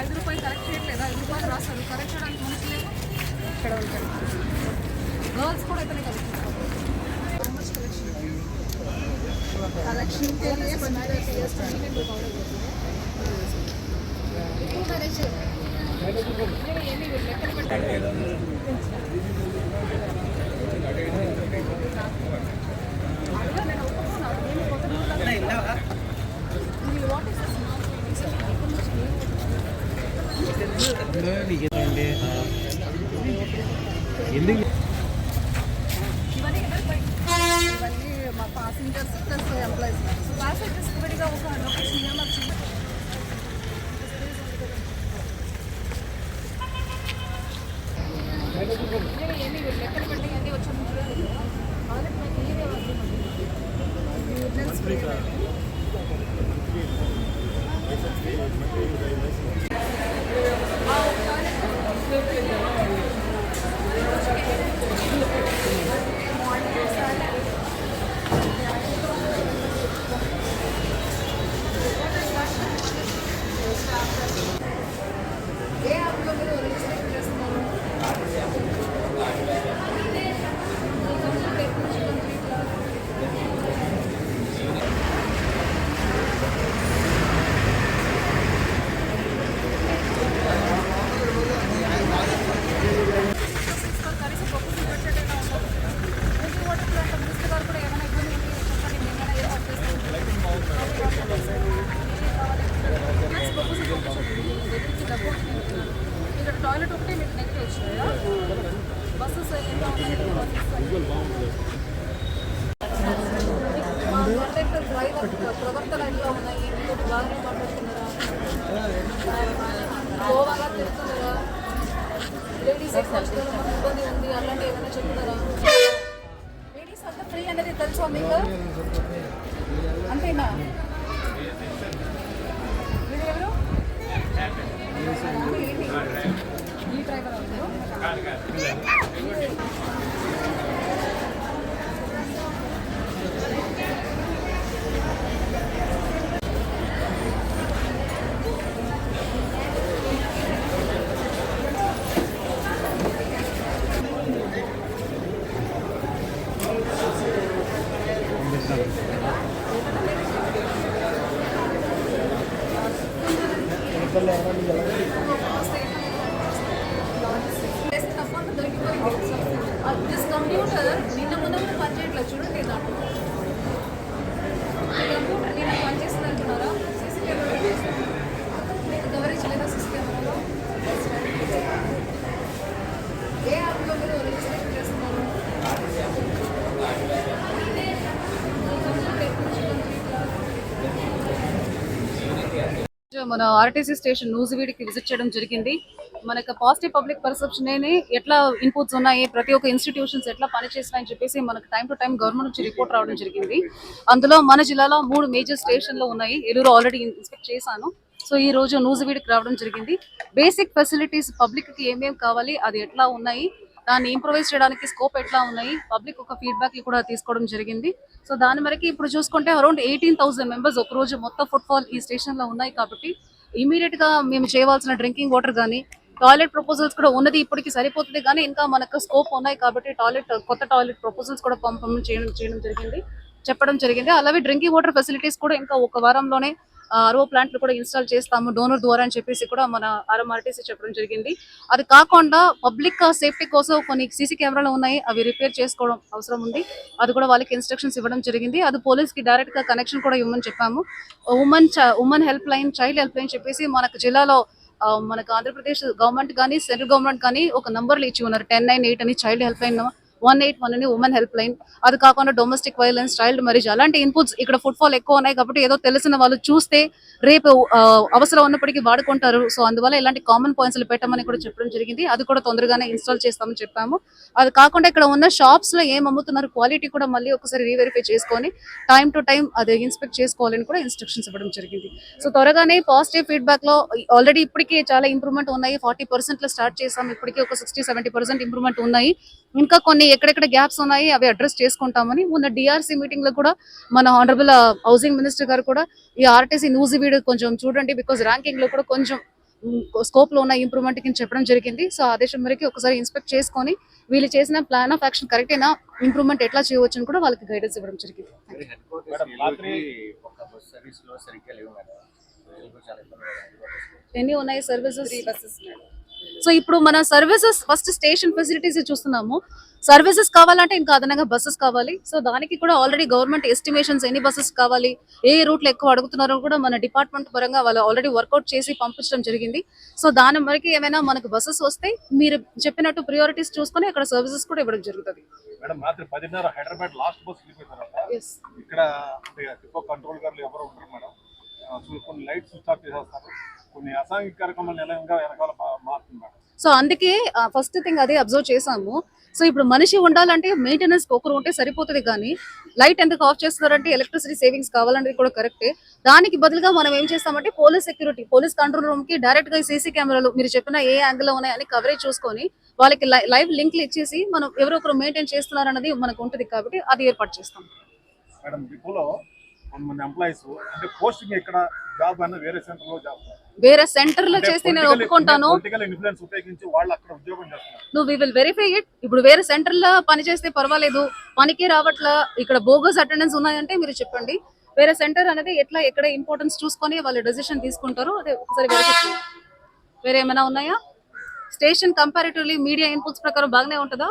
ఐదు రూపాయలు కలెక్ట్ చేయట్లేదు ఐదు రూపాయలు రాస్తారు కలెక్ట్ చేయడానికి మనకి లేదు ఇక్కడ గర్ల్స్ కూడా పాసింజర్స్ ప్లస్ ఎంప్లాయీస్ సో అయితే విడిగా ఒక లొకేషన్ ఏమన్నా వచ్చింది ఏమి లెక్కలు పెట్టి అన్నీ వచ్చాము చూడండి వాళ్ళకి నాకు ఏదే వద్దు ఇది ఉడ్లెన్స్ ఫ్రీ ఏ యాప్లో మీరు రిజిస్ట్రేషన్ చేస్తున్నారు కనీసం ప్రపోజల్ పెట్టేటైనా ఉందా డ్రింకింగ్ వాటర్ ప్లాంట్ మినిస్టర్ గారు కూడా ఏమైనా ఇబ్బంది ఉంది చెప్పండి మేము ఏమైనా ఏర్పాటు చేస్తాం ఇక్కడ టాయిలెట్ ఒకటి మీకు నెగిటివ్ వచ్చిందా బస్సెస్ ఎలా ఉన్నాయి ప్రవర్తన ఎట్లా ఉన్నాయి? మీకు బాగానే మాట్లాడుతున్నారా? గోవాగా తిరుగుతున్నారా? లేడీస్ ఇబ్బంది ఉంది. అలాంటి ఏమైనా చెప్తున్నారా లేడీస్ అంతా ఫ్రీ అనేది తెలుసా మీకు? అంతేనా? Gracias. మన ఆర్టీసీ స్టేషన్ నూజివీడికి విజిట్ చేయడం జరిగింది. మనకు పాజిటివ్ పబ్లిక్ పర్సెప్షన్ ఎట్లా ఇన్పుట్స్ ఉన్నాయి ప్రతి ఒక్క ఇన్స్టిట్యూషన్స్ ఎట్లా పనిచేస్తున్నాయని చెప్పేసి మనకు టైం టు టైం గవర్నమెంట్ నుంచి రిపోర్ట్ రావడం జరిగింది. అందులో మన జిల్లాలో మూడు మేజర్ స్టేషన్లు ఉన్నాయి. ఏలూరు ఆల్రెడీ ఇన్స్పెక్ట్ చేశాను. సో ఈ రోజు నూజివీడికి రావడం జరిగింది. బేసిక్ ఫెసిలిటీస్ పబ్లిక్కి ఏమేమి కావాలి అది ఎట్లా ఉన్నాయి దాన్ని ఇంప్రూవైజ్ చేయడానికి స్కోప్ ఎట్లా ఉన్నాయి? పబ్లిక్ ఒక ఫీడ్బ్యాక్ కూడా తీసుకోవడం జరిగింది. సో దాని వరకు ఇప్పుడు చూసుకుంటే అరౌండ్ ఎయిటీన్ థౌసండ్ మెంబర్స్ ఒక రోజు మొత్తం ఫుట్ఫాల్ ఈ స్టేషన్లో ఉన్నాయి కాబట్టి ఇమీడియట్గా మేము చేయవలసిన డ్రింకింగ్ వాటర్ కానీ టాయిలెట్ ప్రపోజల్స్ కూడా ఉన్నది ఇప్పటికి సరిపోతుంది కానీ ఇంకా మనకు స్కోప్ ఉన్నాయి కాబట్టి టాయిలెట్ కొత్త టాయిలెట్ ప్రపోజల్స్ కూడా పంపడం చేయడం చేయడం జరిగింది చెప్పడం జరిగింది. అలాగే డ్రింకింగ్ వాటర్ ఫెసిలిటీస్ కూడా ఇంకా ఒక వారంలోనే ఆర్ఓ ప్లాంట్లు కూడా ఇన్స్టాల్ చేస్తాము డోనర్ ద్వారా అని చెప్పేసి కూడా మన ఆర్ఎంఆర్టీసీ చెప్పడం జరిగింది. అది కాకుండా పబ్లిక్ సేఫ్టీ కోసం కొన్ని సీసీ కెమెరాలు ఉన్నాయి అవి రిపేర్ చేసుకోవడం అవసరం ఉంది. అది కూడా వాళ్ళకి ఇన్స్ట్రక్షన్స్ ఇవ్వడం జరిగింది. అది పోలీస్కి డైరెక్ట్గా కనెక్షన్ కూడా ఇవ్వమని చెప్పాము. Women women helpline child helpline చెప్పేసి మనకు జిల్లాలో ఆ, మనకు ఆంధ్రప్రదేశ్ గవర్నమెంట్ కానీ సెంట్రల్ గవర్నమెంట్ కానీ ఒక నంబర్లు ఇచ్చి ఉన్నారు. టెన్ నైన్ ఎయిట్ అని child helpline one eight one అని ఉమెన్ హెల్ప్ లైన్ అది కాకుండా డొమెస్టిక్ వైలెన్స్ చైల్డ్ మ్యారేజ్ అలాంటి ఇన్పుట్స్ ఇక్కడ ఫుట్ ఫాల్ ఎక్కువ ఉన్నాయి కాబట్టి ఏదో తెలిసిన వాళ్ళు చూస్తే రేపు అవసరం ఉన్నప్పటికీ వాడుకుంటారు. సో అందువల్ల ఇలాంటి కామన్ పాయింట్స్ పెట్టమని కూడా చెప్పడం జరిగింది. అది కూడా తొందరగానే ఇన్స్టాల్ చేస్తామని చెప్పాము. అది కాకుండా ఇక్కడ ఉన్న షాప్స్లో ఏం అమ్ముతున్నారు క్వాలిటీ కూడా మళ్ళీ ఒకసారి రీవెరిఫై చేసుకొని టైం టు టైం అది ఇన్స్పెక్ట్ చేసుకోవాలని కూడా ఇన్స్ట్రక్షన్స్ ఇవ్వడం జరిగింది. సో త్వరగానే పాజిటివ్ ఫీడ్బ్యాక్లో ఆల్రెడీ ఇప్పటికే చాలా ఇంప్రూవ్మెంట్ ఉన్నాయి. ఫార్టీ పర్సెంట్లో స్టార్ట్ చేసాం ఇప్పటికే ఒక సిక్స్టీ సెవెంటీ పర్సెంట్ ఇంప్రూవ్మెంట్ ఉన్నాయి. ఇంకా కొన్ని ఎక్కడెక్కడ గ్యాప్స్ ఉన్నాయి అవి అడ్రస్ చేసుకుంటామని మొన్న డిఆర్సీ మీటింగ్లో కూడా మన ఆనరబుల్ హౌసింగ్ మినిస్టర్ గారు కూడా ఈ ఆర్టీసీ న్యూస్ వీడియో కొంచెం చూడండి బికాస్ ర్యాంకింగ్లో కూడా కొంచెం స్కోప్లో ఉన్న ఇంప్రూవ్మెంట్ కింద చెప్పడం జరిగింది. సో ఆదేశం మేరకు ఒకసారి ఇన్స్పెక్ట్ చేసుకొని వీళ్ళు చేసిన ప్లాన్ ఆఫ్ యాక్షన్ కరెక్టేనా ఇంప్రూవ్మెంట్ ఎట్లా చేయవచ్చు అని కూడా వాళ్ళకి గైడెన్స్ ఇవ్వడం జరిగింది. ఎన్ని ఉన్నాయి? సర్వీసెస్ సో ఇప్పుడు మన సర్వీసెస్ ఫస్ట్ స్టేషన్ ఫెసిలిటీస్ చూస్తున్నాము. సర్వీసెస్ కావాలంటే ఇంకా అదనంగా బస్సెస్ కావాలి. సో దానికి కూడా ఆల్రెడీ గవర్నమెంట్ ఎస్టిమేషన్స్ ఎన్ని బస్సెస్ కావాలి ఏ రూట్లో ఎక్కువ అడుగుతున్నారో కూడా మన డిపార్ట్మెంట్ పరంగా వాళ్ళు ఆల్రెడీ వర్కౌట్ చేసి పంపించడం జరిగింది. సో దాని వరకు ఏమైనా మనకు బస్సెస్ వస్తే మీరు చెప్పినట్టు ప్రియారిటీస్ చూసుకొని అక్కడ సర్వీసెస్ కూడా ఇవ్వడం జరుగుతుంది. మేడం రాత్రి పదిన్నర హైదరాబాద్ లాస్ట్ బస్ వెళ్ళిపోయిన ఇక్కడ అంటే ఎక్కువ కంట్రోల్ గారు ఎవరు ఉంటారు మేడం. ఆ, సో కొన్ని లైట్స్ స్విచ్ ఆఫ్ చేసేస్తారు. కొన్ని అసాంఘిక కార్యక్రమాలు వెనకాల సో అందుకే ఫస్ట్ థింగ్ అదే అబ్జర్వ్ చేసాము సో ఇప్పుడు మనిషి ఉండాలంటే మెయింటెనెన్స్ ఒకరు ఉంటే సరిపోతుంది కానీ లైట్ ఎందుకు ఆఫ్ చేస్తున్నారంటే ఎలక్ట్రిసిటీ సేవింగ్స్ కావాలనేది కూడా కరెక్టే దానికి బదులుగా మనం ఏం చేస్తామంటే పోలీస్ సెక్యూరిటీ పోలీస్ కంట్రోల్ రూమ్కి డైరెక్ట్గా సీసీ కెమెరాలు మీరు చెప్పిన ఏ యాంగిల్లో ఉన్నాయని కవరేజ్ చూసుకొని వాళ్ళకి లైవ్ లింక్లు ఇచ్చేసి మనం ఎవరో ఒకరు మెయింటైన్ చేస్తున్నారు అన్నది మనకు ఉంటుంది కాబట్టి అది ఏర్పాటు చేస్తాం. మేడం డిపోలో కొంతమంది ఎంప్లాయీస్ అంటే పోస్టింగ్ ఇక్కడ జాబ్ అన్న వేరే సెంటర్లో జాబ్ వేరే సెంటర్లో చేస్తే నేను ఒప్పుకుంటాను. ఇన్ఫ్లుయెన్స్ ఉపయోగించి వాళ్ళు అక్కడ ఉద్యోగం చేస్తున్నారు. నువ్వు వి విల్ వెరిఫై ఇట్ ఇప్పుడు వేరే సెంటర్లో పని చేస్తే పర్వాలేదు. పనికి రావట్లా. ఇక్కడ బోగస్ అటెండెన్స్ ఉన్నాయంటే మీరు చెప్పండి. వేరే సెంటర్ అనేది ఎట్లా ఎక్కడ ఇంపార్టెన్స్ చూసుకొని వాళ్ళు డెసిషన్ తీసుకుంటారు అదే ఒకసారి వెరిఫై. వేరే ఏమైనా ఉన్నాయా? స్టేషన్ కంపారిటివ్లీ మీడియా ఇన్పుట్స్ ప్రకారం బాగానే ఉంటుందా?